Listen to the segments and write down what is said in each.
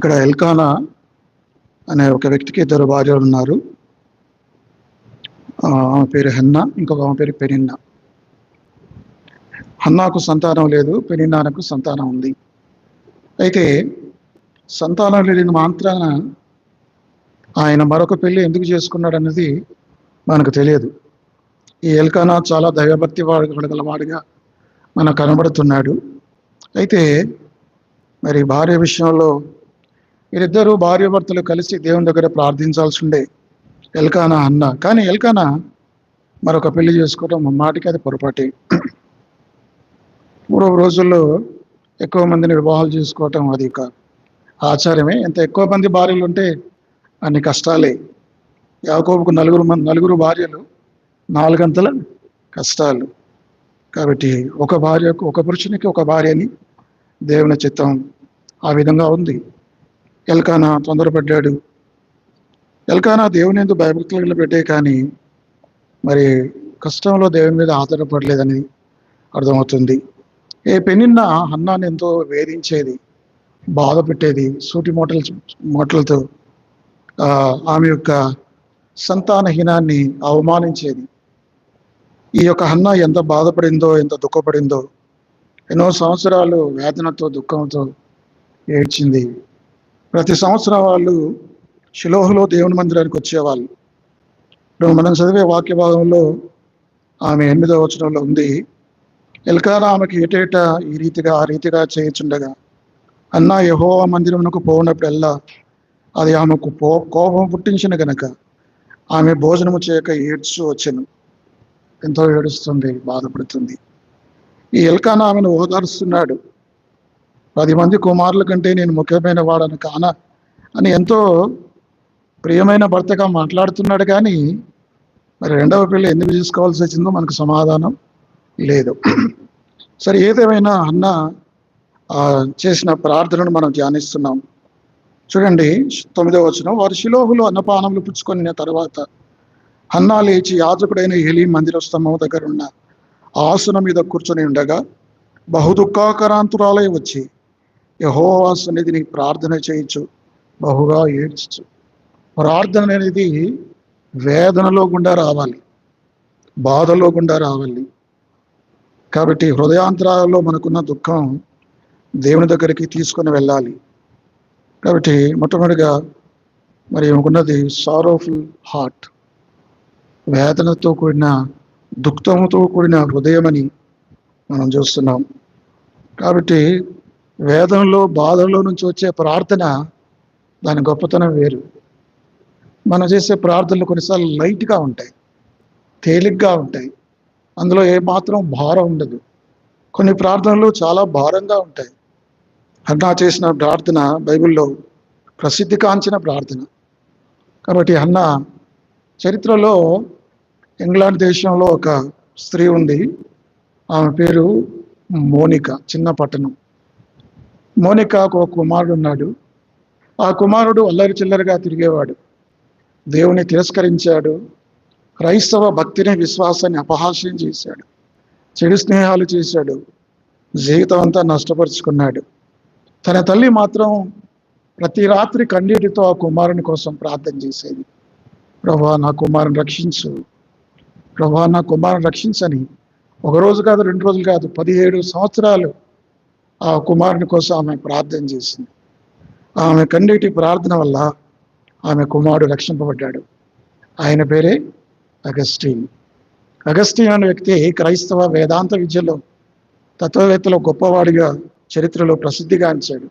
ఇక్కడ ఎల్కానా అనే ఒక వ్యక్తికి ఇద్దరు భార్యలు ఉన్నారు. ఆమె పేరు హెన్నా ఇంకొక ఆమె పేరు పెనిన్న. హన్నాకు సంతానం లేదు పెనిన్నానకు సంతానం ఉంది. అయితే సంతానం లేని మాత్రాన ఆయన మరొక పెళ్ళి ఎందుకు చేసుకున్నాడు అనేది మనకు తెలియదు. ఈ ఎల్కానా చాలా దైవభక్తి వాడగలవాడిగా మనకు కనబడుతున్నాడు. అయితే మరి భార్య విషయంలో వీరిద్దరూ భార్యభర్తలు కలిసి దేవుని దగ్గర ప్రార్థించాల్సి ఉండే ఎల్కానా అన్న. కానీ ఎల్కానా మరొక పెళ్ళి చేసుకోవడం మాటికి అది పొరపాటి. పూర్వ రోజుల్లో ఎక్కువ మందిని వివాహాలు చేసుకోవటం అది ఒక ఆచారమే. ఎంత ఎక్కువ మంది భార్యలు ఉంటే అన్ని కష్టాలే. యాకోబుకు నలుగురు మంది నలుగురు భార్యలు నాలుగంతల కష్టాలు. కాబట్టి ఒక భార్యకు ఒక పురుషునికి ఒక భార్యని దేవుని చిత్తం ఆ విధంగా ఉంది. ఎల్కానా తొందరపడ్డాడు. ఎల్కానా దేవుని ఎందుకు భయభక్తులు పెట్టే కానీ మరి కష్టంలో దేవుని మీద ఆధారపడలేదని అర్థమవుతుంది. ఏ పెనిన్న అన్నాన్ని ఎంతో వేధించేది బాధ పెట్టేది సూటి మూటలు మూటలతో ఆమె యొక్క సంతానహీనాన్ని అవమానించేది. ఈ యొక్క అన్న ఎంత బాధపడిందో ఎంత దుఃఖపడిందో ఎన్నో సంవత్సరాలు వేదనతో దుఃఖంతో ఏడ్చింది. ప్రతి సంవత్సరం వాళ్ళు శిలోహలో దేవుని మందిరానికి వచ్చేవాళ్ళు. ఇప్పుడు మనం చదివే వాక్య భాగంలో ఆమె ఎనిమిదవ వచనంలో ఉంది ఎల్కాన ఆమెకి ఏటేటా ఈ రీతిగా ఆ రీతిగా చేయించుండగా అన్న యహోవా మందిరమునకు పోనప్పుడల్లా అది ఆమెకు పో కోపం పుట్టించిన గనక ఆమె భోజనము చేయక ఏడ్చు వచ్చాను. ఎంతో ఏడుస్తుంది బాధపడుతుంది. ఈ ఎల్కానా ఆమెను ఓదారుస్తున్నాడు. పది మంది కుమారుల కంటే నేను ముఖ్యమైన వాడను కానా? అని ఎంతో ప్రియమైన భర్తగా మాట్లాడుతున్నాడు కానీ మరి రెండవ పిల్ల ఎందుకు తీసుకోవాల్సి వచ్చిందో మనకు సమాధానం లేదు. సరే ఏదేమైనా అన్న చేసిన ప్రార్థనను మనం ధ్యానిస్తున్నాం. చూడండి తొమ్మిదో వచనం. వారు శిలోహులు అన్నపానములు పుచ్చుకొనిన తర్వాత అన్నా లేచి యాజకుడైన ఏలి మందిర స్తంభం దగ్గర ఉన్న ఆసనం మీద కూర్చొని ఉండగా బహుదుఃఖాకరాంతురాలై వచ్చి యహోవా సన్నిధిని ప్రార్థన చేయొచ్చు బహుగా ఏడ్చు ప్రార్థన అనేది వేదనలో గుండా రావాలి బాధలో గుండా రావాలి. కాబట్టి హృదయాంతరాలలో మనకున్న దుఃఖం దేవుని దగ్గరికి తీసుకొని వెళ్ళాలి. కాబట్టి మొట్టమొదటిగా మరి మనకున్నది సారోఫుల్ హార్ట్ వేదనతో కూడిన దుఃఖంతో కూడిన హృదయం అని మనం చూస్తున్నాం. కాబట్టి వేదనలో బాధలో నుంచి వచ్చే ప్రార్థన దాని గొప్పతనం వేరు. మనం చేసే ప్రార్థనలు కొన్నిసార్లు లైట్గా ఉంటాయి తేలిగ్గా ఉంటాయి. అందులో ఏమాత్రం భారం ఉండదు. కొన్ని ప్రార్థనలు చాలా భారంగా ఉంటాయి. అన్నా చేసిన ప్రార్థన బైబిల్లో ప్రసిద్ధి కాంచిన ప్రార్థన. కాబట్టి అన్న చరిత్రలో ఇంగ్లాండ్ దేశంలో ఒక స్త్రీ ఉంది. ఆమె పేరు మోనిక చిన్న పట్టణం. మోనికాకు ఒక కుమారుడు ఉన్నాడు. ఆ కుమారుడు అల్లరి చిల్లరిగా తిరిగేవాడు. దేవుని తిరస్కరించాడు. క్రైస్తవ భక్తిని విశ్వాసాన్ని అపహాస్యం చేశాడు. చెడు స్నేహాలు చేశాడు. జీవితం అంతా నష్టపరుచుకున్నాడు. తన తల్లి మాత్రం ప్రతి రాత్రి కన్నీటితో ఆ కుమారుని కోసం ప్రార్థన చేసేది. ప్రభా నా కుమారుని రక్షించు. ప్రభా నా కుమారుని రక్షించని. ఒక రోజు కాదు రెండు రోజులు కాదు పదిహేడు సంవత్సరాలు ఆ కుమారుని కోసం ఆమె ప్రార్థన చేసింది. ఆమె కన్నీటి ప్రార్థన వల్ల ఆమె కుమారుడు రక్షింపబడ్డాడు. ఆయన పేరే అగస్టీన్. అగస్టీన్ అనే వ్యక్తి క్రైస్తవ వేదాంత విద్యలో తత్వవేత్తలో గొప్పవాడిగా చరిత్రలో ప్రసిద్ధిగాంచాడు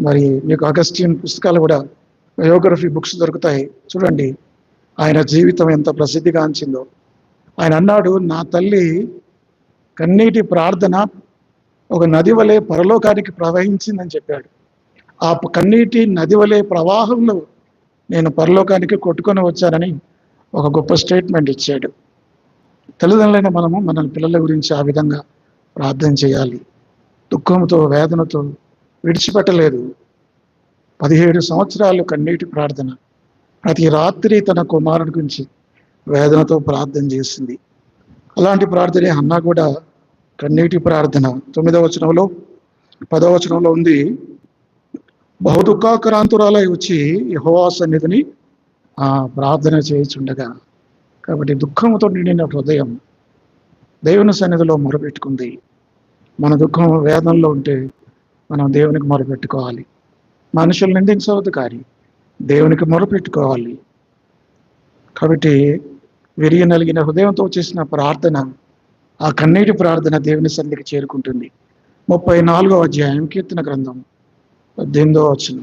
మరి మీకు అగస్టిన్ పుస్తకాలు కూడా బయోగ్రఫీ బుక్స్ దొరుకుతాయి. చూడండి ఆయన జీవితం ఎంత ప్రసిద్ధిగాంచిందో ఆయన అన్నాడు నా తల్లి కన్నీటి ప్రార్థన ఒక నది వలె పరలోకానికి ప్రవహించిందని చెప్పాడు. ఆ ప- కన్నీటి నది వలె ప్రవాహంలో నేను పరలోకానికి కొట్టుకొని వచ్చానని ఒక గొప్ప స్టేట్మెంట్ ఇచ్చాడు. తల్లిదండ్రులైన మనము మన పిల్లల గురించి ఆ విధంగా ప్రార్థన చేయాలి. దుఃఖంతో వేదనతో విడిచిపెట్టలేదు. పదిహేడు సంవత్సరాలు కన్నీటి ప్రార్థన. ప్రతి రాత్రి తన కుమారుడి గురించి వేదనతో ప్రార్థన చేసింది. అలాంటి ప్రార్థనే అన్నా కూడా కన్నీటి ప్రార్థన. తొమ్మిదవ వచనంలో పదవ వచనంలో ఉంది బహుదుఃఖాక్రాంతురాలై వచ్చి యహోవా సన్నిధిని ప్రార్థన చేయించుండగా. కాబట్టి దుఃఖంతో నిండిన హృదయం దేవుని సన్నిధిలో మొరపెట్టుకుంది. మన దుఃఖం వేదనలో ఉంటే మనం దేవునికి మొరపెట్టుకోవాలి. మనుషులు నిందించవద్దు కానీ దేవునికి మొరపెట్టుకోవాలి. కాబట్టి విరిగి నలిగిన హృదయంతో చేసిన ప్రార్థన ఆ కన్నీటి ప్రార్థన దేవుని సన్నిధికి చేరుకుంటుంది. ముప్పై నాలుగో అధ్యాయం కీర్తన గ్రంథం పద్దెనిమిదో వచ్చిన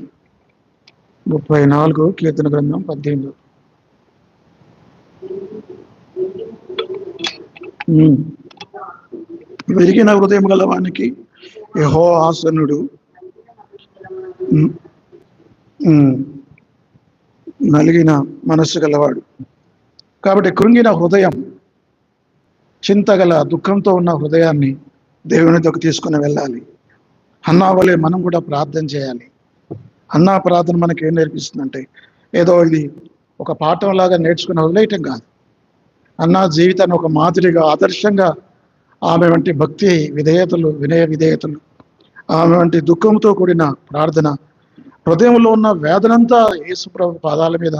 ముప్పై నాలుగు కీర్తన గ్రంథం పద్దెనిమిదో. విరిగిన హృదయం గలవానికి యహో ఆసనుడు. ఉమ్. నలిగిన మనస్సు గలవాడు. కాబట్టి కృంగిన హృదయం చింతగల దుఃఖంతో ఉన్న హృదయాన్ని దేవుని దగ్గర తీసుకుని వెళ్ళాలి. అన్నా వలె మనం కూడా ప్రార్థన చేయాలి. అన్నా ప్రార్థన మనకి ఏం నేర్పిస్తుందంటే ఏదో ఇది ఒక పాఠంలాగా నేర్చుకుని వదిలేయటం కాదు. అన్నా జీవితాన్ని ఒక మాదిరిగా ఆదర్శంగా ఆమె వంటి భక్తి విధేయతలు వినయ విధేయతలు ఆమె వంటి దుఃఖంతో కూడిన ప్రార్థన హృదయంలో ఉన్న వేదనంతా యేసుప్రభు పాదాల మీద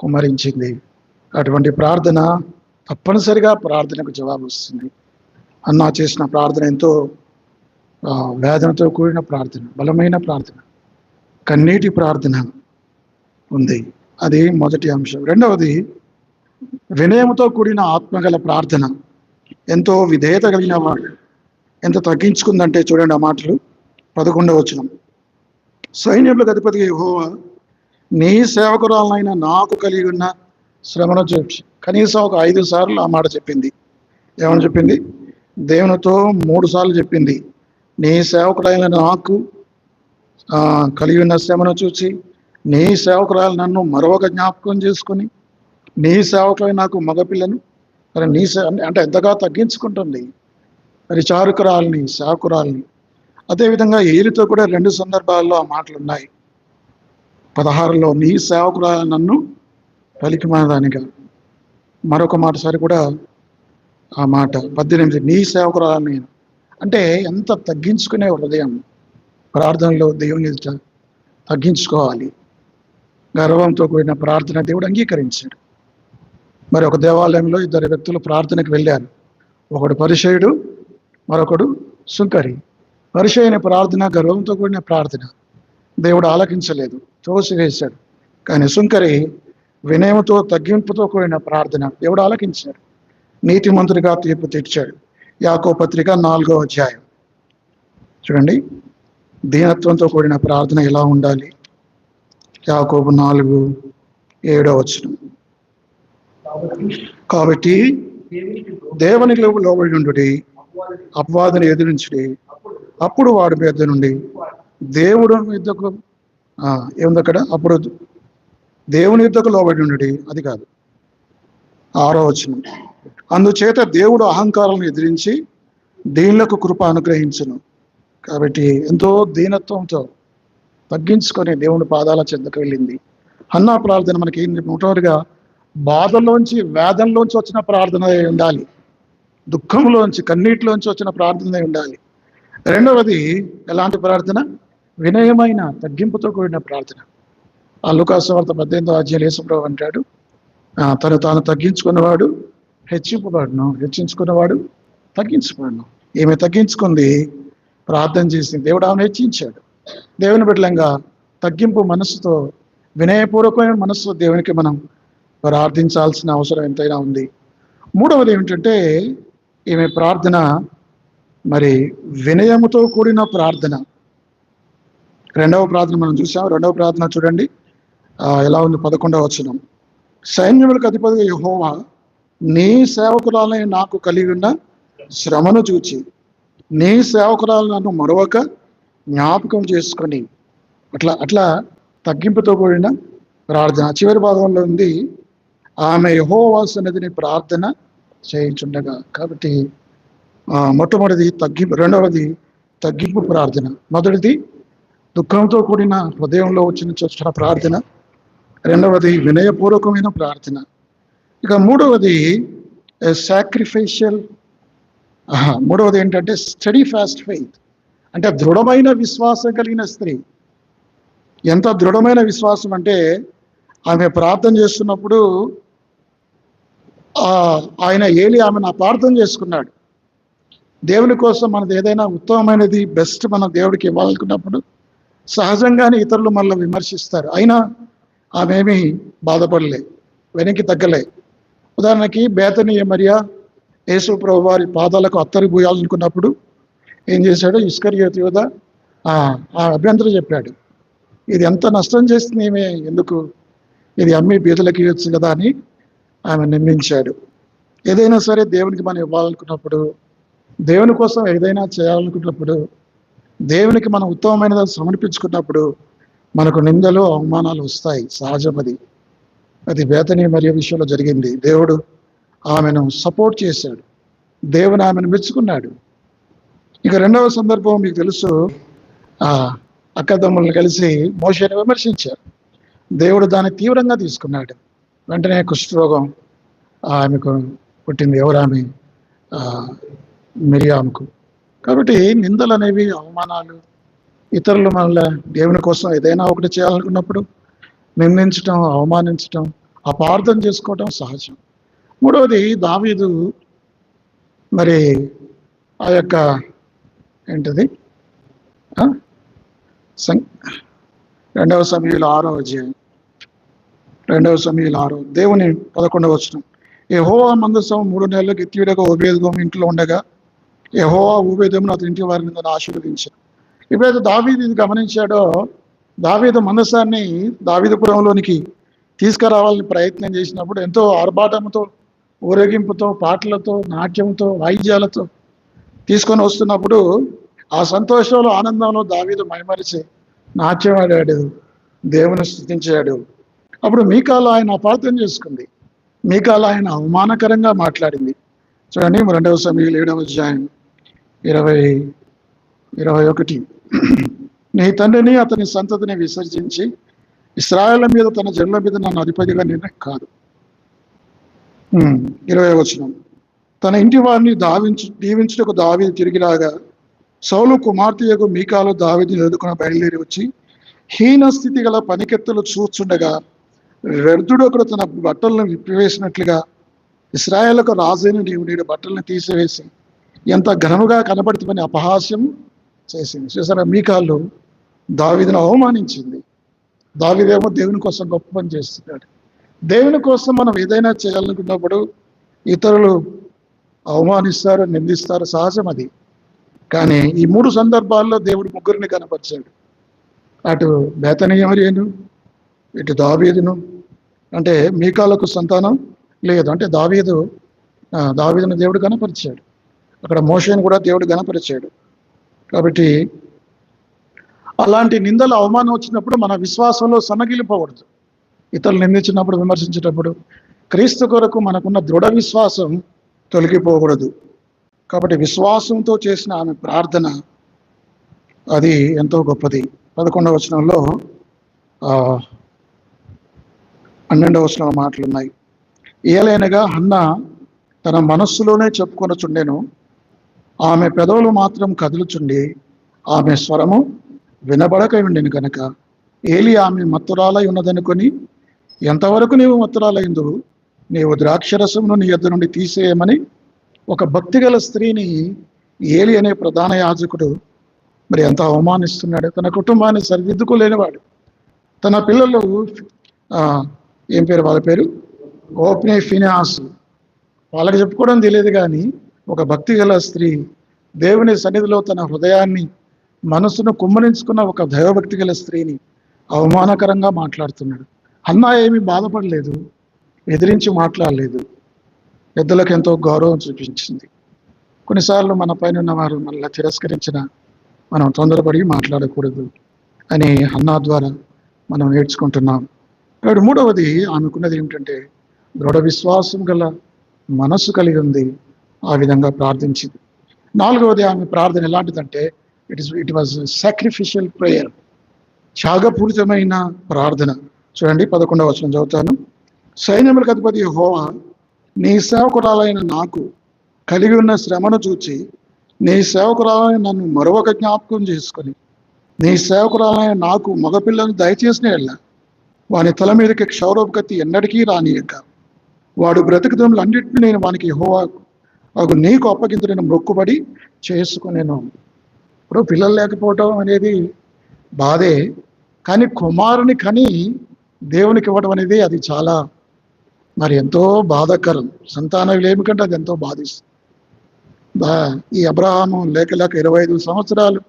కుమ్మరించింది. అటువంటి ప్రార్థన తప్పనిసరిగా ప్రార్థనకు జవాబు వస్తుంది. అన్నా చేసిన ప్రార్థన ఎంతో వేదనతో కూడిన ప్రార్థన బలమైన ప్రార్థన కన్నీటి ప్రార్థన ఉంది. అది మొదటి అంశం. రెండవది వినయంతో కూడిన ఆత్మగల ప్రార్థన. ఎంతో విధేయత కలిగిన వాడు ఎంత తగ్గించుకుందంటే చూడండి ఆ మాటలు. పదకొండవ వచనం. సైన్యములకు అధిపతి యెహోవా నీ సేవకురాలైన నాకు కలిగి ఉన్న శ్రమను చూపి. కనీసం ఒక ఐదు సార్లు ఆ మాట చెప్పింది. ఏమని చెప్పింది? దేవునితో మూడు సార్లు చెప్పింది. నీ సేవకుడైన నాకు కలిగి ఉన్న శ్రమను చూసి నీ సేవకురాలు నన్ను మరొక జ్ఞాపకం చేసుకొని నీ సేవకులై నాకు మగపిల్లను మరి నీ అంటే ఎంతగా తగ్గించుకుంటుంది? మరి చారుకురాలని సేవకురాలని అదేవిధంగా ఏలితో కూడా రెండు సందర్భాల్లో ఆ మాటలు ఉన్నాయి పదహారులో నీ సేవకురాలు నన్ను పలికిమానదానిగా. మరొక మాట సారి కూడా ఆ మాట. పద్దెనిమిది నీ సేవకురాలని నేను. అంటే ఎంత తగ్గించుకునే హృదయం ప్రార్థనలో దేవుని తగ్గించుకోవాలి. గర్వంతో కూడిన ప్రార్థన దేవుడు అంగీకరించాడు. మరి ఒక దేవాలయంలో ఇద్దరు వ్యక్తులు ప్రార్థనకు వెళ్ళారు. ఒకడు పరిచయుడు మరొకడు సుంకరి. పరిచయని ప్రార్థన గర్వంతో కూడిన ప్రార్థన దేవుడు ఆలకించలేదు తోసివేశాడు. కానీ సుంకరి వినయముతో తగ్గింపుతో కూడిన ప్రార్థన దేవుడు ఆలకించాడు? నీతిమంతుడిగా తీర్పు తీర్చాడు. యాకో పత్రిక నాలుగో అధ్యాయం. చూడండి. దీనత్వంతో కూడిన ప్రార్థన ఎలా ఉండాలి? యాకోబు నాలుగు ఏడో వచ్చిన కాబట్టి దేవునికి లోబడి ఉండుడి అపవాదిని ఎదిరించుడి. అప్పుడు వాడి మీద నుండి దేవుడు యుద్ధకు ఏముంది అక్కడ? అప్పుడు దేవుని యుద్ధకు లోబడి ఉండుడి? అది కాదు. ఆరో వచనం. అందుచేత దేవుడు అహంకారాలను ఎదిరించి దీనులకు కృప అనుగ్రహించను. కాబట్టి ఎంతో దీనత్వంతో తగ్గించుకొని దేవుని పాదాల చెందకు వెళ్ళింది. అన్నా ప్రార్థన మనకి మొట్టమొదటిగా బాధల్లోంచి వేదంలోంచి వచ్చిన ప్రార్థన ఉండాలి. దుఃఖంలోంచి కన్నీటిలోంచి వచ్చిన ప్రార్థన అయి ఉండాలి. రెండవది ఎలాంటి ప్రార్థన? వినయమైన తగ్గింపుతో కూడిన ప్రార్థన. ఆ లుకాసువార్త పద్దెనిమిదో అధ్యాయులు యేసుప్రభు అంటాడు తను తాను తగ్గించుకున్నవాడు హెచ్చింపబడను హెచ్చించుకున్నవాడు తగ్గించబడను. ఈమె తగ్గించుకుంది ప్రార్థన చేసింది. దేవుడు ఆమెను హెచ్చించాడు. దేవుని బిడ్డలంగా తగ్గింపు మనసుతో వినయపూర్వకమైన మనసుతో దేవునికి మనం ప్రార్థించాల్సిన అవసరం ఎంతైనా ఉంది. మూడవది ఏమిటంటే ఈమె ప్రార్థన మరి వినయముతో కూడిన ప్రార్థన. రెండవ ప్రార్థన మనం చూసాం రెండవ ప్రార్థన చూడండి. ఎలా ఉంది? పదకొండవ వచనం. సైన్యములకు అధిపతిగా యహోవా నీ సేవకురాలని నాకు కలిగి ఉన్న శ్రమను చూచి నీ సేవకురాలు నన్ను మరొక జ్ఞాపకం చేసుకొని. అట్లా అట్లా తగ్గింపుతో కూడిన ప్రార్థన. చివరి భాగంలో ఉంది ఆమె యహోవా సన్నిధిని ప్రార్థన చేయించుండగా. కాబట్టి మొట్టమొదటిది తగ్గింపు రెండవది తగ్గింపు ప్రార్థన. మొదటిది దుఃఖంతో కూడిన హృదయంలో వచ్చిన వచ్చిన ప్రార్థన. రెండవది వినయపూర్వకమైన ప్రార్థన. ఇక మూడవది సాక్రిఫైషియల్ మూడవది ఏంటంటే స్టడీ ఫాస్ట్ ఫెయిత్ అంటే దృఢమైన విశ్వాసం కలిగిన స్త్రీ. ఎంత దృఢమైన విశ్వాసం అంటే ఆమె ప్రార్థన చేస్తున్నప్పుడు ఆయన ఏలి ఆమెను అపార్థం చేసుకున్నాడు. దేవుని కోసం మనది ఏదైనా ఉత్తమమైనది బెస్ట్ మనం దేవుడికి ఇవ్వాలనుకున్నప్పుడు సహజంగానే ఇతరులు మనల్ని విమర్శిస్తారు. అయినా ఆమెమీ బాధపడలే వెనక్కి తగ్గలే. ఉదాహరణకి బేతనీయ మరియా యేసు ప్రభు వారి పాదాలకు అత్తరి పోయాలనుకున్నప్పుడు ఏం చేశాడు? ఇస్కరియోత్ యోధ ఆ ఆ అభ్యంతరం చెప్పాడు. ఇది ఎంత నష్టం చేస్తుంది ఏమే ఎందుకు? ఇది అమ్మి బీదలకి ఇవ్వచ్చు కదా అని ఆమె నిందించాడు. ఏదైనా సరే దేవునికి మనం ఇవ్వాలనుకున్నప్పుడు దేవుని కోసం ఏదైనా చేయాలనుకున్నప్పుడు దేవునికి మనం ఉత్తమమైనది సమర్పించుకున్నప్పుడు మనకు నిందలు అవమానాలు వస్తాయి సహజమది. అది అది వేతని మరియు విషయంలో జరిగింది. దేవుడు ఆమెను సపోర్ట్ చేశాడు. దేవుని ఆమెను మెచ్చుకున్నాడు. ఇక రెండవ సందర్భం మీకు తెలుసు. అక్కదమ్ములను కలిసి మోషని విమర్శించారు. దేవుడు దాన్ని తీవ్రంగా తీసుకున్నాడు. వెంటనే కుష్ఠరోగం ఆమెకు పుట్టింది ఎవరామి? మిరియాముకు. కాబట్టి నిందలు అనేవి అవమానాలు ఇతరులు మనల్ని దేవుని కోసం ఏదైనా ఒకటి చేయాలనుకున్నప్పుడు నిందించటం అవమానించటం అపార్థం చేసుకోవటం సహజం. మూడవది దావీదు మరి ఆ యొక్క ఏంటిది? సం- రెండవ సమయంలో ఆరో అధ్యాయం. రెండవ సమయంలో ఆరో దేవుని పదకొండవ వచ్చిన యహోవా మందసం మూడు నెలలకు ఎత్తివిడగా ఉభేదం ఇంట్లో ఉండగా యహోవా ఉభేదమును అతని ఇంటి వారిని తను ఎప్పుడైతే దావీదు ఇది గమనించాడో దావీదు మనసాన్ని దావీదపురంలోనికి తీసుకురావాలని ప్రయత్నం చేసినప్పుడు ఎంతో ఆర్భాటంతో ఊరేగింపుతో పాటలతో నాట్యంతో వాయిద్యాలతో తీసుకొని వస్తున్నప్పుడు ఆ సంతోషంలో ఆనందంలో దావీదు మైమరిచి నాట్యం ఆడాడు దేవుని స్థుతించాడు. అప్పుడు మీకాలు ఆయన అపార్థం చేసుకుంది. మీకాలు ఆయన అవమానకరంగా మాట్లాడింది. చూడండి రెండవ సమయంలో ఏడవ జాయిన్ ఇరవై ఇరవై ఒకటి. నీ తండ్రిని అతని సంతతిని విసర్జించి ఇస్రాయల మీద తన జన్ల మీద నన్ను అధిపతిగా నిర్ణయం కాదు. ఇరవై వచనం. తన ఇంటి వారిని దావించు దీవించుటకు దావి తిరిగిరాగా సౌలు కుమార్తె యొక్క మీకాలు దావిని ఎదుర్కొని బయలుదేరి వచ్చి హీన స్థితి గల పనికెత్తలు చూచుండగా వ్యర్థుడు ఒకడు తన బట్టలను విప్పివేసినట్లుగా ఇస్రాయేళ్ళకు రాజైన నీవు నీడు బట్టలను తీసివేసి ఎంత ఘనముగా కనబడుతుందని అపహాస్యం చేసింది. చూసారా మీకాళ్ళు దావిదిని అవమానించింది. దావిదేమో దేవుని కోసం గొప్ప పని చేస్తున్నాడు. దేవుని కోసం మనం ఏదైనా చేయాలనుకున్నప్పుడు ఇతరులు అవమానిస్తారు నిందిస్తారు సహజం అది. కానీ ఈ మూడు సందర్భాల్లో దేవుడు ముగ్గురిని కనపరిచాడు. అటు బేతనీయమరియను ఇటు దావీదును. అంటే మీకాలకు సంతానం లేదు. అంటే దావీదు దావీదును దేవుడు కనపరిచాడు. అక్కడ మోషని కూడా దేవుడు కనపరిచాడు. కాబట్టి అలాంటి నిందలు అవమానం వచ్చినప్పుడు మన విశ్వాసంలో సన్నగిలిపోకూడదు ఇతరులు నిందించినప్పుడు విమర్శించేటప్పుడు క్రీస్తు కొరకు మనకున్న దృఢ విశ్వాసం తొలగిపోకూడదు. కాబట్టి విశ్వాసంతో చేసిన ఆమె ప్రార్థన అది ఎంతో గొప్పది. పదకొండవ వచనంలో పన్నెండవ వచనం మాటలు ఉన్నాయి ఏలైనగా అన్న తన మనస్సులోనే చెప్పుకొనచుండెను ఆమె పెదవులు మాత్రం కదులుచుండి ఆమె స్వరము వినబడక ఉండిను కనుక ఏలి ఆమె మత్తురాలై ఉన్నదనుకొని ఎంతవరకు నీవు మత్తురాలైందు నీవు ద్రాక్షరసమును నీ ఎద్దు నుండి తీసేయమని ఒక భక్తిగల స్త్రీని ఏలి అనే ప్రధాన యాజకుడు మరి ఎంత అవమానిస్తున్నాడు. తన కుటుంబాన్ని సరిదిద్దుకోలేనివాడు. తన పిల్లలు ఏం పేరు? వాళ్ళ పేరు? ఓప్నే ఫినాస్. వాళ్ళకి చెప్పుకోవడం తెలియదు కానీ ఒక భక్తి గల స్త్రీ దేవుని సన్నిధిలో తన హృదయాన్ని మనసును కుమ్మరించుకున్న ఒక దైవభక్తి గల స్త్రీని అవమానకరంగా మాట్లాడుతున్నాడు. అన్నా ఏమీ బాధపడలేదు ఎదిరించి మాట్లాడలేదు. పెద్దలకు ఎంతో గౌరవం చూపించింది. కొన్నిసార్లు మన పైన ఉన్నవారు మనల్ని తిరస్కరించిన మనం తొందరపడి మాట్లాడకూడదు అని అన్నా ద్వారా మనం నేర్చుకుంటున్నాం. ఇక్కడ మూడవది ఆమెకున్నది ఏమిటంటే దృఢ విశ్వాసం గల మనస్సు కలిగి ఉంది. ఆ విధంగా ప్రార్థించింది. నాలుగవది ఆమె ప్రార్థన ఎలాంటిదంటే it is it was sacrificial prayer త్యాగపూరితమైన ప్రార్థన. చూడండి పదకొండవ వచనం చదువుతాను. సైన్యములకు అధిపతి హోవా నీ సేవకురాలైన నాకు కలిగి ఉన్న శ్రమను చూచి నీ సేవకురాలైన నన్ను మరొక జ్ఞాపకం చేసుకొని నీ సేవకురాలైన నాకు మగపిల్లను దయచేసిన ఎళ్ళ వాని తల మీదకి క్షౌరవగతి ఎన్నటికీ రానియక. వాడు బ్రతుకుదములు అన్నింటినీ నేను వానికి హోవా నాకు నీకు అప్పగించిన మొక్కుబడి చేసుకునేను. ఇప్పుడు పిల్లలు లేకపోవటం అనేది బాధే కానీ కుమారుని కని దేవునికి ఇవ్వడం అనేది అది చాలా మరి ఎంతో బాధాకరం. సంతానం లేమికంటే అది ఎంతో బాధిస్తుంది. ఈ అబ్రహాము లేక లేక ఇరవై ఐదు సంవత్సరాలు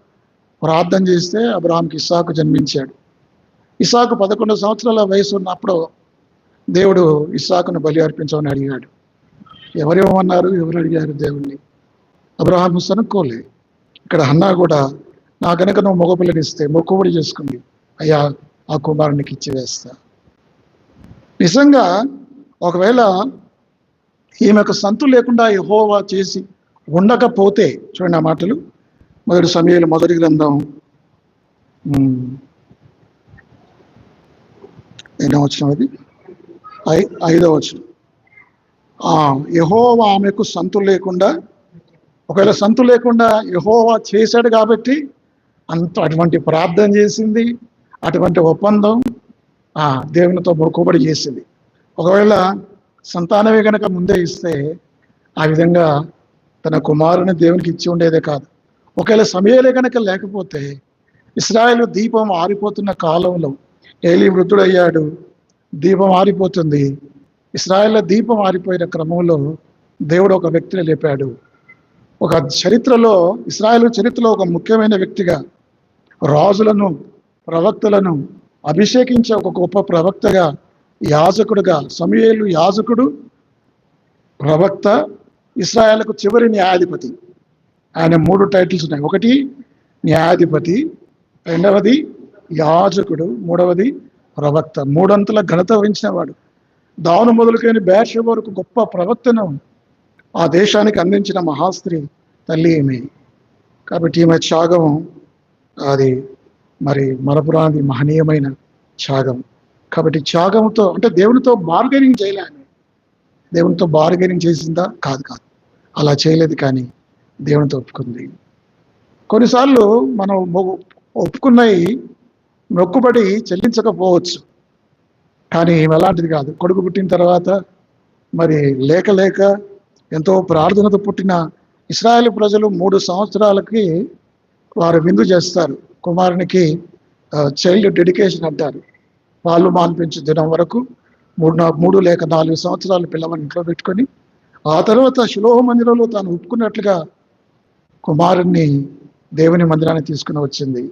ప్రార్థన చేస్తే అబ్రహాంకి ఇస్సాకు జన్మించాడు. ఇసాకు పదకొండు సంవత్సరాల వయసు ఉన్నప్పుడు దేవుడు ఇస్సాకును బలి అర్పించమని అడిగాడు. ఎవరేమన్నారు? ఎవరు అడిగారు దేవుణ్ణి? అబ్రహాం సనుక్కోలే. ఇక్కడ అన్నా కూడా నా కనుక నువ్వు మగపిల్లని ఇస్తే మొక్కుబడి చేసుకుంది. అయ్యా ఆ కుమారునికి ఇచ్చి వేస్తా. నిజంగా ఒకవేళ ఈమెకు సంతు లేకుండా యహోవా చేసి ఉండకపోతే చూడండి ఆ మాటలు. మొదటి సమయాలు మొదటి గ్రంథం. ఎన్నో వచ్చిన అది? ఐ ఐదో వచ్చిన యహోవా ఆమెకు సంతు లేకుండా ఒకవేళ సంతు లేకుండా యహోవా చేశాడు కాబట్టి అంత అటువంటి ప్రార్థన చేసింది అటువంటి ఒప్పందం దేవునితో మొక్కుబడి చేసింది. ఒకవేళ సంతానమే కనుక ముందే ఇస్తే ఆ విధంగా తన కుమారుని దేవునికి ఇచ్చి ఉండేదే కాదు. ఒకవేళ సమయాలే కనుక లేకపోతే ఇస్రాయల్ దీపం ఆరిపోతున్న కాలంలో ఏలి వృద్ధుడయ్యాడు దీపం ఆరిపోతుంది ఇస్రాయల్ దీపం ఆరిపోయిన క్రమంలో దేవుడు ఒక వ్యక్తిని లేపాడు. ఒక చరిత్రలో ఇస్రాయల్ చరిత్రలో ఒక ముఖ్యమైన వ్యక్తిగా రాజులను ప్రవక్తలను అభిషేకించే ఒక గొప్ప ప్రవక్తగా యాజకుడుగా సమయేలు యాజకుడు ప్రవక్త ఇస్రాయల్కు చివరి న్యాయాధిపతి. ఆయన మూడు టైటిల్స్ ఉన్నాయి. ఒకటి న్యాయాధిపతి. రెండవది యాజకుడు. మూడవది ప్రవక్త. మూడంతల ఘనత వహించినవాడు. దాను మొదలుకైన బేర్ష వరకు గొప్ప ప్రవర్తన ఆ దేశానికి అందించిన మహాస్త్రి తల్లి ఈమె. కాబట్టి ఈమె త్యాగం అది మరి మరపురాని మహనీయమైన త్యాగం. కాబట్టి త్యాగంతో అంటే దేవునితో బార్గెనింగ్ చేయలేము దేవునితో బార్గెనింగ్ చేసిందా? కాదు కాదు. అలా చేయలేదు కానీ దేవునితో ఒప్పుకుంది. కొన్నిసార్లు మనం ఒప్పుకున్నాయి ఒప్పుకున్నవి మొక్కుబడి చెల్లించకపోవచ్చు. కానీ ఈమె అలాంటిది కాదు. కొడుకు పుట్టిన తర్వాత మరి లేక లేక ఎంతో ప్రార్థనతో పుట్టిన ఇస్రాయేల్ ప్రజలు మూడు సంవత్సరాలకి వారు విందు చేస్తారు. కుమారునికి చైల్డ్ డెడికేషన్ అంటారు. వాళ్ళు మాన్పించే దినం వరకు మూడు మూడు లేక నాలుగు సంవత్సరాలు పిల్లవాడిని ఇంట్లో పెట్టుకొని ఆ తర్వాత శిలోహ మందిరంలో తాను ఒప్పుకున్నట్లుగా కుమారుణ్ణి దేవుని మందిరాన్ని తీసుకుని వచ్చింది.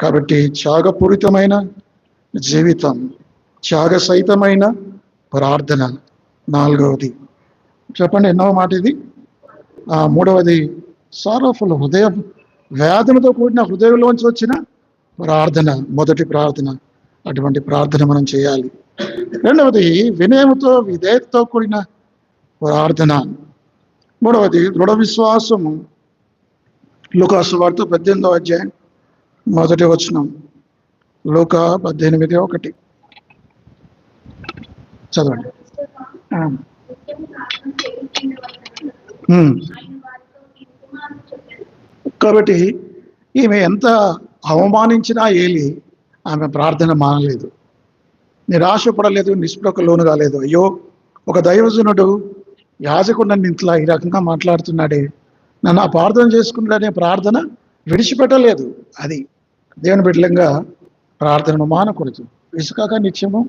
కాబట్టి త్యాగపూరితమైన జీవితం. త్యాగ సహితమైన ప్రార్థన. నాలుగవది. చెప్పండి ఎన్నో మాట ఇది? మూడవది సారోఫుల్ హృదయం వేదనతో కూడిన హృదయంలోంచి వచ్చిన ప్రార్థన మొదటి ప్రార్థన. అటువంటి ప్రార్థన మనం చేయాలి. రెండవది వినయముతో విధేయతతో కూడిన ప్రార్థన. మూడవది దృఢ విశ్వాసము. లూకాసు వార్త పద్దెనిమిదో అధ్యాయం మొదటి వచనం. లోక పద్దెనిమిది ఒకటి. చదవండి. కాబట్టి ఈమె ఎంత అవమానించినా ఏలి ఆమె ప్రార్థన మానలేదు. నిరాశపడలేదు నిస్పృహకు లోను కాలేదు. అయ్యో ఒక దైవజనుడు యాజకుడు నన్ను ఇంట్లో ఈ రకంగా మాట్లాడుతున్నాడే. నన్ను ఆ ప్రార్థన చేసుకున్నాడనే ప్రార్థన విడిచిపెట్టలేదు. అది దేవుని బిడ్డలంగా ప్రార్థనను మానకూడదు. విసుకాక నిత్యము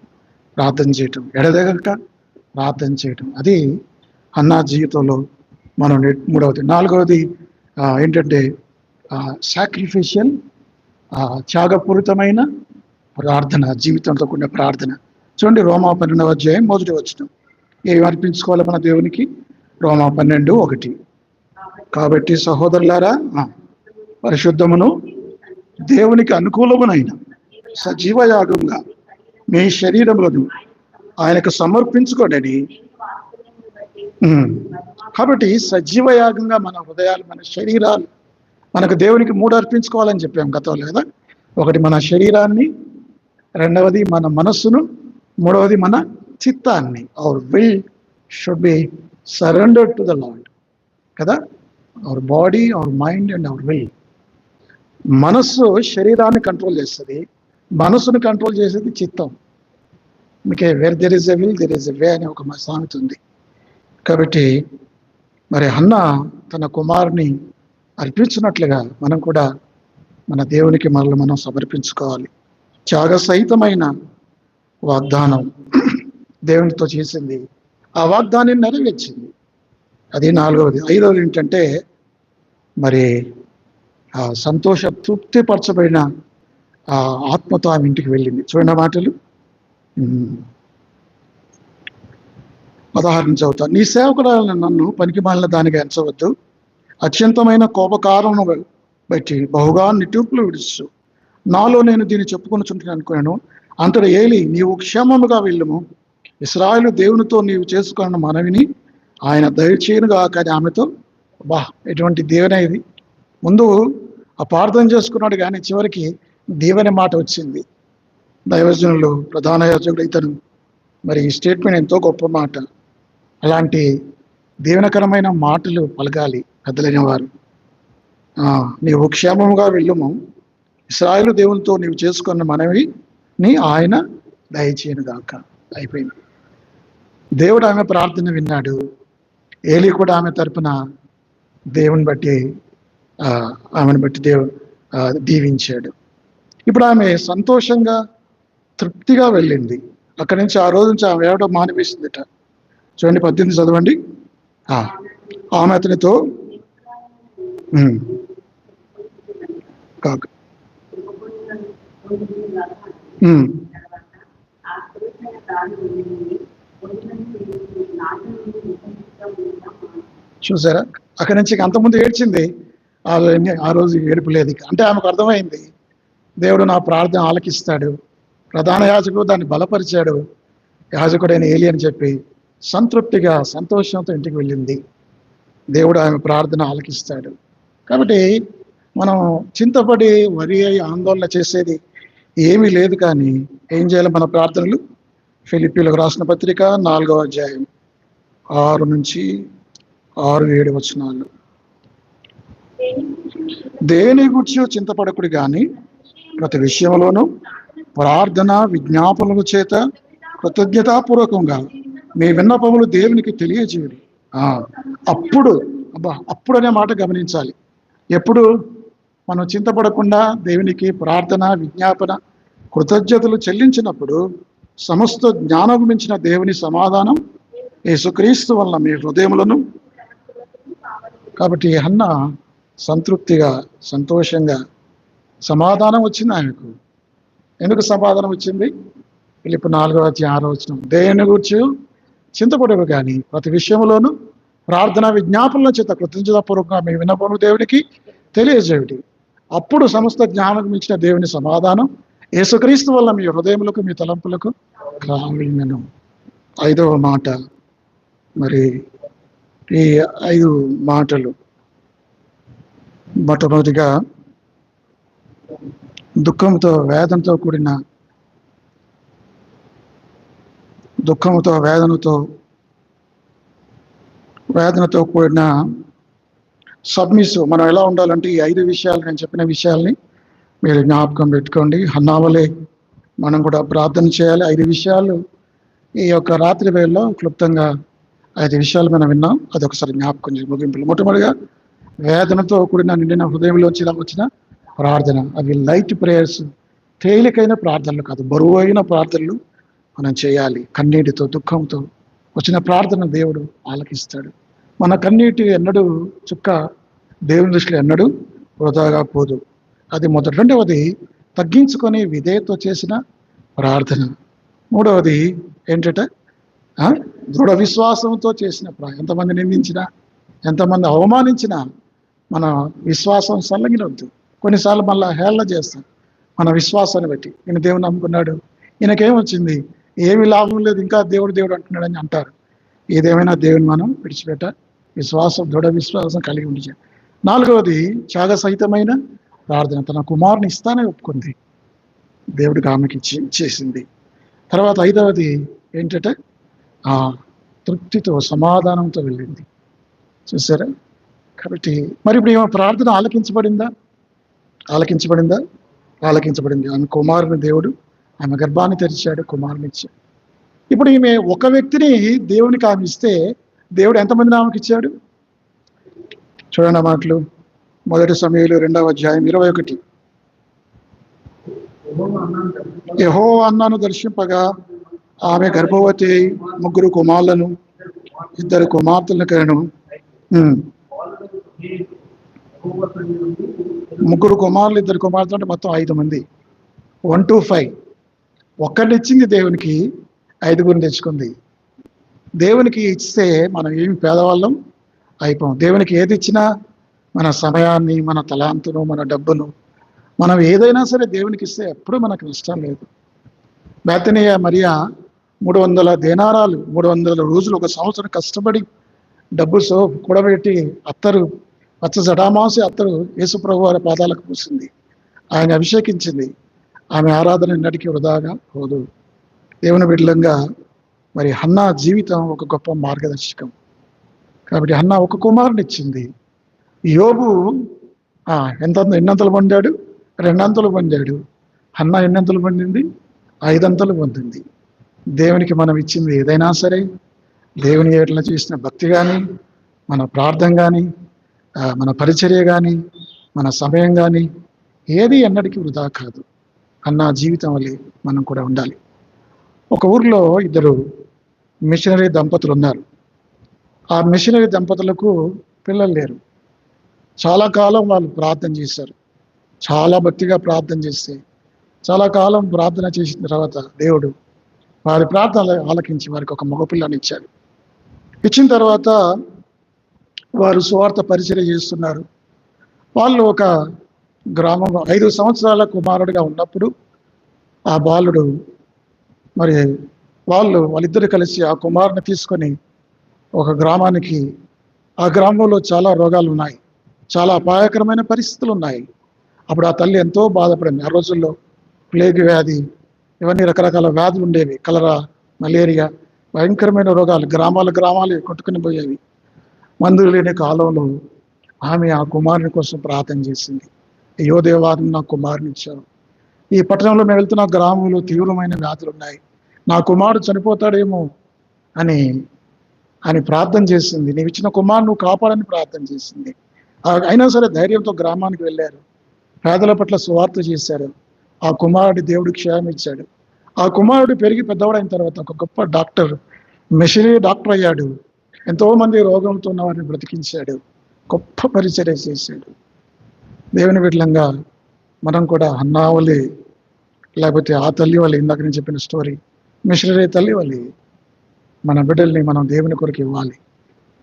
ప్రార్థన చేయటం ఎడదగక ప్రార్థన చేయటం. అది అన్నా జీవితంలో మనం మూడవది. నాలుగవది ఏంటంటే సాక్రిఫిషియల్ త్యాగపూరితమైన ప్రార్థన జీవితంతో కూడిన ప్రార్థన. చూడండి రోమా పన్నెండవ అధ్యాయం మొదటి వచ్చిన ఏమి అర్పించుకోవాలి మన దేవునికి? రోమా పన్నెండు ఒకటి. కాబట్టి సహోదరులారా పరిశుద్ధమును దేవునికి అనుకూలమునైన సజీవయాగంగా మీ శరీరములను ఆయనకు సమర్పించుకోడని కాబట్టి సజీవయాగంగా మన హృదయాలు మన శరీరాలు మనకు దేవునికి మూడు అర్పించుకోవాలని చెప్పాం గతంలో కదా? ఒకటి మన శరీరాన్ని రెండవది మన మనస్సును మూడవది మన చిత్తాన్ని. Our will should be surrendered to the lord కదా? Our body our mind and our will మనస్సు శరీరాన్ని కంట్రోల్ చేస్తుంది. మనసును కంట్రోల్ చేసేది చిత్తం. మీకే where there is a will there is a way అనే ఒక సామెత ఉంది. కాబట్టి మరి అన్న తన కుమారుని అర్పించినట్లుగా మనం కూడా మన దేవునికి మనల్ని మనం సమర్పించుకోవాలి. త్యాగ సహితమైన వాగ్దానం దేవునితో చేసింది. ఆ వాగ్దానాన్ని నెరవేర్చింది. అది నాలుగవది. ఐదవది ఏంటంటే మరి ఆ సంతోష తృప్తిపరచబడిన ఆ ఆత్మతో ఆమె ఇంటికి వెళ్ళింది. చూడండి మాటలు. పదహారు నుంచి అవుతా నీ సేవకురాలను నన్ను పనికి మాలిన దానిగా ఎంచవద్దు. అత్యంతమైన కోపకారమును బట్టి బహుగా నిట్టూపులు విడుచు. నాలో నేను దీన్ని చెప్పుకొని అనుకున్నాను. అంతటి ఏలి నీవు క్షేమముగా వెళ్ళము. ఇస్రాయలు దేవునితో నీవు చేసుకున్న మనవిని ఆయన దయచేయనుగా కానీ ఆమెతో బా ఎటువంటి దీవెన ఇది? ముందు అపార్థం చేసుకున్నాడు కానీ చివరికి దీవెన మాట వచ్చింది. దైవజనులు ప్రధాన యాజకుడు ఇతను. మరి ఈ స్టేట్మెంట్ ఎంతో గొప్ప మాట. అలాంటి దీవెనకరమైన మాటలు పలకాలి పెద్దలైన వారు నీవు క్షేమముగా వెళ్ళుము. ఇస్రాయలు దేవునితో నీవు చేసుకున్న మనవి నీ ఆయన దయచేయను గాక. అయిపోయింది. దేవుడు ఆమె ప్రార్థన విన్నాడు. ఏలి కూడా ఆమె తరపున దేవుని బట్టి ఆమెను బట్టి దేవు దీవించాడు. ఇప్పుడు ఆమె సంతోషంగా తృప్తిగా వెళ్ళింది. అక్కడి నుంచి ఆ రోజు నుంచి ఆమె ఏడవ మానివేసిందిట. చూడండి పద్దెనిమిది చదవండి. ఆమె అతనితో ఉమ్, కాక చూసారా? అక్కడి నుంచి అంతకుముందు ఏడ్చింది. ఆ రోజు- ఏడుపు లేదు. అంటే ఆమెకు అర్థమైంది. దేవుడు నా ప్రార్థన ఆలకిస్తాడు. ప్రధాన యాజకుడు దాన్ని బలపరిచాడు. యాజకుడైన ఏలి అని చెప్పి సంతృప్తిగా సంతోషంతో ఇంటికి వెళ్ళింది. దేవుడు ఆమె ప్రార్థన ఆలకిస్తాడు. కాబట్టి మనం చింతపడి వరి అయి ఆందోళన చేసేది ఏమీ లేదు కానీ ఏం చేయాలి మన ప్రార్థనలు? ఫిలిపీలకు రాసిన పత్రిక నాలుగవ అధ్యాయం ఆరు నుంచి ఆరు ఏడు వచనాలు. దేని గురించి చింతపడకుడు కానీ ప్రతి విషయంలోనూ ప్రార్థన విజ్ఞాపనల చేత కృతజ్ఞతాపూర్వకంగా మీ విన్నపములు దేవునికి తెలియజేయడు. అప్పుడు అబ్బా అప్పుడు అనే మాట గమనించాలి. ఎప్పుడు? మనం చింతపడకుండా దేవునికి ప్రార్థన విజ్ఞాపన కృతజ్ఞతలు చెల్లించినప్పుడు సమస్త జ్ఞానం మించిన దేవుని సమాధానం యేసుక్రీస్తు వల్ల మీ హృదయములను కాబట్టి హన్న సంతృప్తిగా సంతోషంగా సమాధానం వచ్చింది ఆమెకు ఎందుకు సమాధానం వచ్చింది? ఇప్పుడు నాలుగవ అధ్యాయం ఆరో వచ్చిన దేని గురించి? చింతపడవు కానీ ప్రతి విషయంలోనూ ప్రార్థన విజ్ఞాపనల చేత కృతజ్ఞతాపూర్వకంగా మీ విన్నపము దేవుడికి తెలియజేయుడి. అప్పుడు సమస్త జ్ఞానం మించిన దేవుని సమాధానం యేసుక్రీస్తు వల్ల మీ హృదయములకు మీ తలంపులకు కావినను ఐదవ మాట. మరి ఈ ఐదు మాటలు మొట్టమొదటిగా దుఃఖంతో వేదంతో కూడిన దుఃఖంతో వేదనతో వేదనతో కూడిన సబ్మిస్. మనం ఎలా ఉండాలంటే ఈ ఐదు విషయాలు నేను చెప్పిన విషయాల్ని మీరు జ్ఞాపకం పెట్టుకోండి. హన్నావలే మనం కూడా ప్రార్థన చేయాలి. ఐదు విషయాలు ఈ యొక్క రాత్రి వేళలో క్లుప్తంగా ఐదు విషయాలు మనం విన్నాం. అది ఒకసారి జ్ఞాపకం చేసి ముగింపులు. మొట్టమొదటిగా వేదనతో కూడిన నిండిన హృదయంలోంచి ఇలా వచ్చిన ప్రార్థన అవి లైట్ ప్రేయర్స్ తేలికైన ప్రార్థనలు కాదు బరువు అయిన ప్రార్థనలు మనం చేయాలి. కన్నీటితో దుఃఖంతో వచ్చిన ప్రార్థన దేవుడు ఆలకిస్తాడు. మన కన్నీటి ఎన్నడూ చుక్క దేవుని దృష్టిలో ఎన్నడూ వృధాగా పోదు. అది మొదటి రెండవది తగ్గించుకొని విధేయతో చేసిన ప్రార్థన. మూడవది ఏంటంటే? దృఢ విశ్వాసంతో చేసిన ప్రా ఎంతమంది నిందించినా ఎంతమంది అవమానించినా మన విశ్వాసం సల్లగినొద్దు కొన్నిసార్లు మళ్ళీ హేళన చేస్తాం. మన విశ్వాసాన్ని బట్టి. ఈయన దేవుని నమ్ముకున్నాడు. ఈయనకేమొచ్చింది? ఏమి లాభం లేదు. ఇంకా దేవుడు దేవుడు అంటున్నాడని అంటారు. ఏదేమైనా దేవుని మనం విడిచిపెట్ట. విశ్వాసం దృఢ విశ్వాసం కలిగి ఉండి నాలుగవది త్యాగ సహితమైన ప్రార్థన. తన కుమారుని ఇస్తానే ఒప్పుకుంది. దేవుడికి ఆమెకి ఇచ్చి ఇచ్చేసింది తర్వాత ఐదవది ఏంటంటే ఆ తృప్తితో సమాధానంతో వెళ్ళింది. చూసారా? కాబట్టి మరి ఇప్పుడు ఏమో ప్రార్థన ఆలకించబడిందా? ఆలకించబడిందా? ఆలకించబడింది. ఆమె కుమారుని దేవుడు ఆమె గర్భాన్ని తెరిచాడు కుమారుని ఇచ్చాడు. ఇప్పుడు ఈమె ఒక వ్యక్తిని దేవునికి ఆమె ఇస్తే దేవుడు ఎంతమంది ఆమెకి ఇచ్చాడు? చూడండి మాటలు. మొదటి సమయంలో రెండవ అధ్యాయం ఇరవై ఒకటి. యహో అన్నాను దర్శింపగా ఆమె గర్భవతి ముగ్గురు కుమారులను ఇద్దరు కుమార్తెలను కను ముగ్గురు కుమారులు ఇద్దరు కుమార్తెలు అంటే మొత్తం ఐదు మంది. వన్ టూ ఫైవ్ ఒక్కడిని ఇచ్చింది దేవునికి ఐదుగురిని తెచ్చుకుంది. దేవునికి ఇస్తే మనం ఏమి పేదవాళ్ళం? అయిపోం. దేవునికి ఏది ఇచ్చినా మన సమయాన్ని మన తలాంతును మన డబ్బును మనం ఏదైనా సరే దేవునికి ఇస్తే ఎప్పుడూ మనకు నష్టం లేదు. బేతనీయ మరియా మూడు వందల దేనారాలు మూడు వందల రోజులు ఒక సంవత్సరం కష్టపడి డబ్బు సో కూడబెట్టి అత్తరు. పచ్చ జడామాసి అతడు యేసుప్రభు వారి పాదాలకు పూసింది. ఆయన అభిషేకించింది. ఆమె ఆరాధన ఎన్నటికీ వృధాగా పోదు. దేవుని బిడ్డలంగా మరి హన్నా జీవితం ఒక గొప్ప మార్గదర్శకం. కాబట్టి హన్నా ఒక కుమారుని ఇచ్చింది. యోబు ఎంత ఎన్నంతలు పొందాడు? రెండంతలు పొందాడు. హన్నా ఎన్నంతలు పొందింది? ఐదంతలు పొందింది. దేవునికి మనం ఇచ్చింది ఏదైనా సరే దేవుని ఏట్ల చేసిన భక్తి కానీ మన ప్రార్థన కానీ మన పరిచర్య కానీ మన సమయం కానీ ఏది ఎన్నటికీ వృధా కాదు. అన్న జీవితం వల్ల మనం కూడా ఉండాలి. ఒక ఊర్లో ఇద్దరు మిషనరీ దంపతులు ఉన్నారు ఆ మిషనరీ దంపతులకు పిల్లలు లేరు. చాలా కాలం వాళ్ళు ప్రార్థన చేశారు. చాలా భక్తిగా ప్రార్థన చేస్తే చాలా కాలం ప్రార్థన చేసిన తర్వాత దేవుడు వారి ప్రార్థన ఆలకించి వారికి ఒక మగపిల్లని ఇచ్చాడు. ఇచ్చిన తర్వాత వారు సువార్త పరిచయం చేస్తున్నారు. వాళ్ళు ఒక గ్రామం ఐదు సంవత్సరాల కుమారుడిగా ఉన్నప్పుడు ఆ బాలుడు మరి వాళ్ళు వాళ్ళిద్దరు కలిసి ఆ కుమారుని తీసుకొని ఒక గ్రామానికి ఆ గ్రామంలో చాలా రోగాలు ఉన్నాయి. చాలా అపాయకరమైన పరిస్థితులు ఉన్నాయి. అప్పుడు ఆ తల్లి ఎంతో బాధపడింది. ఆ రోజుల్లో ప్లేగ్ వ్యాధి ఇవన్నీ రకరకాల వ్యాధులు ఉండేవి. కలరా మలేరియా భయంకరమైన రోగాలు గ్రామాలు గ్రామాలు కొట్టుకుని పోయేవి. మందులు లేని కాలంలో ఆమె ఆ కుమారుని కోసం ప్రార్థన చేసింది. అయ్యో దేవాన్ని నా కుమారుని ఇచ్చావు. ఈ పట్టణంలో మేము వెళ్తున్న గ్రామంలో తీవ్రమైన వ్యాధులు ఉన్నాయి. నా కుమారుడు చనిపోతాడేమో అని అని ప్రార్థన చేసింది. నీవు ఇచ్చిన కుమారుడు కాపాడని ప్రార్థన చేసింది. అయినా సరే ధైర్యంతో గ్రామానికి వెళ్ళారు. పేదల పట్ల సువార్త చేశారు. ఆ కుమారుడి దేవుడు క్షయం ఇచ్చాడు. ఆ కుమారుడు పెరిగి పెద్దవాడైన తర్వాత ఒక గొప్ప డాక్టర్ మెషినరీ డాక్టర్ అయ్యాడు. ఎంతోమంది రోగంతో ఉన్న వారిని బ్రతికించాడు. గొప్ప పరిచర్య చేశాడు. దేవుని విడలంగా మనం కూడా అన్నావలి లేకపోతే ఆ తల్లి వాళ్ళు ఇందాక నేను చెప్పిన స్టోరీ మిషనరీ తల్లి వాళ్ళు మన బిడ్డల్ని మనం దేవుని కొరకు ఇవ్వాలి.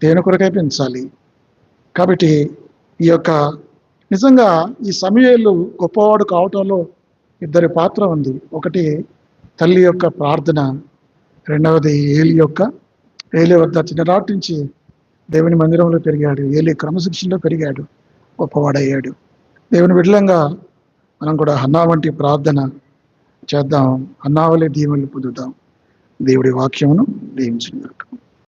దేవుని కొరకే పెంచాలి. కాబట్టి ఈ యొక్క నిజంగా ఈ సమయాలు గొప్పవాడు కావటంలో ఇద్దరి పాత్ర ఉంది. ఒకటి తల్లి యొక్క ప్రార్థన రెండవది ఏలి యొక్క ఏలే వద్ద చిన్ననాటి నుంచి దేవుని మందిరంలో పెరిగాడు. ఏలే క్రమశిక్షణలో పెరిగాడు. గొప్పవాడయ్యాడు. దేవుని విడలంగా మనం కూడా అన్నా వంటి ప్రార్థన చేద్దాం. అన్నావలే దీవెనలు పొందుదాం. దేవుడి వాక్యమును దీవించిన